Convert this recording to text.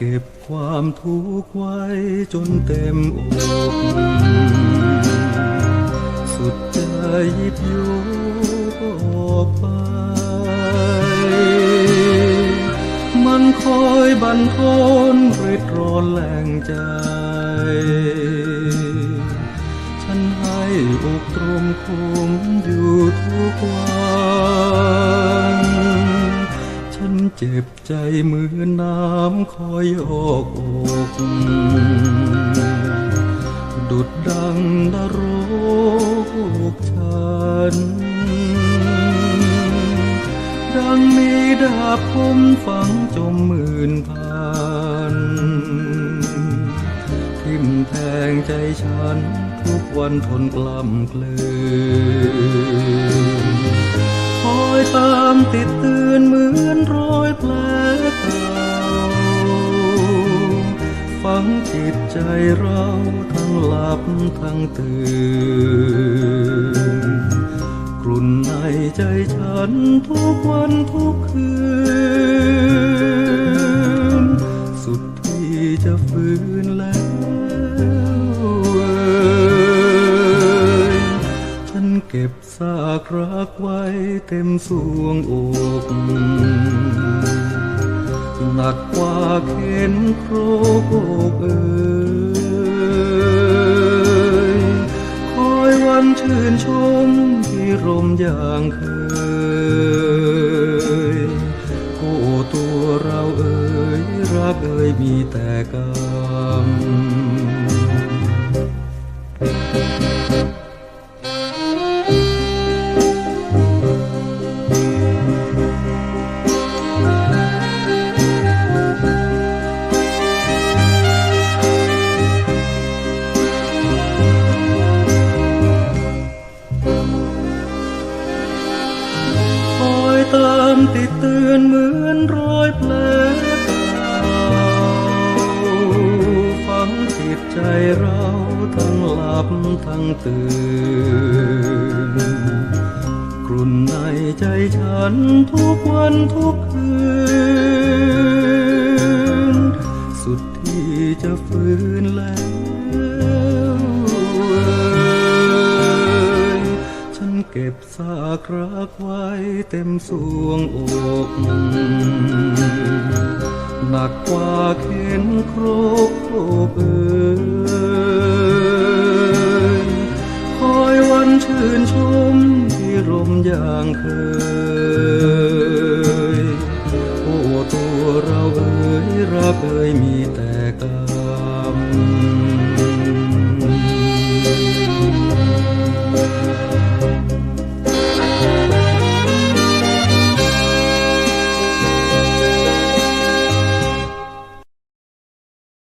เก็บความทุกข์ไว้จนเต็มอกสุดใจยิบยกออกไป มันคอยบันทอนริดร้อนแรงใจ ฉันให้อกตรมคมอยู่ทุกวัน นเจ็บใจเหมือนน้ำคอยออกอกดุดดังนรกฉัน ดังมีดาบคมฝังจมหมื่นพัน ทิ่มแทงใจฉันทุกวันทนกล้ำเกลือน ตามติดเตือนเหมือนรอยแผลเก่าฝังจิตใจเราทั้งหลับทั้งตื่นกลุ่นในใจฉันทุกวันทุกคืนากรักไว้เต็มสวงอกหนักกว่าเข็นโครกอกเอ่ยคอยวันชื่นชมที่รมอย่างเคยโอ้ตัวเราเอ่ยรักเอ่ยมีแต่กรรม ตามติดเตือนเหมือนรอยแผลเก่าฝังจิตใจเราทั้งหลับทั้งตื่นกลุ่นในใจฉันทุกวันทุกคืน สุดที่จะฟื้นแล้ว ก็บซากรักไว้เต็มสวงอกหนักกว่าเข็นโครกโครกเอ่ยคอยวันชื่นชมที่รมอย่างเคย โอ้ตัวเราเอ่ยรักเอ่ยมีแต่กรร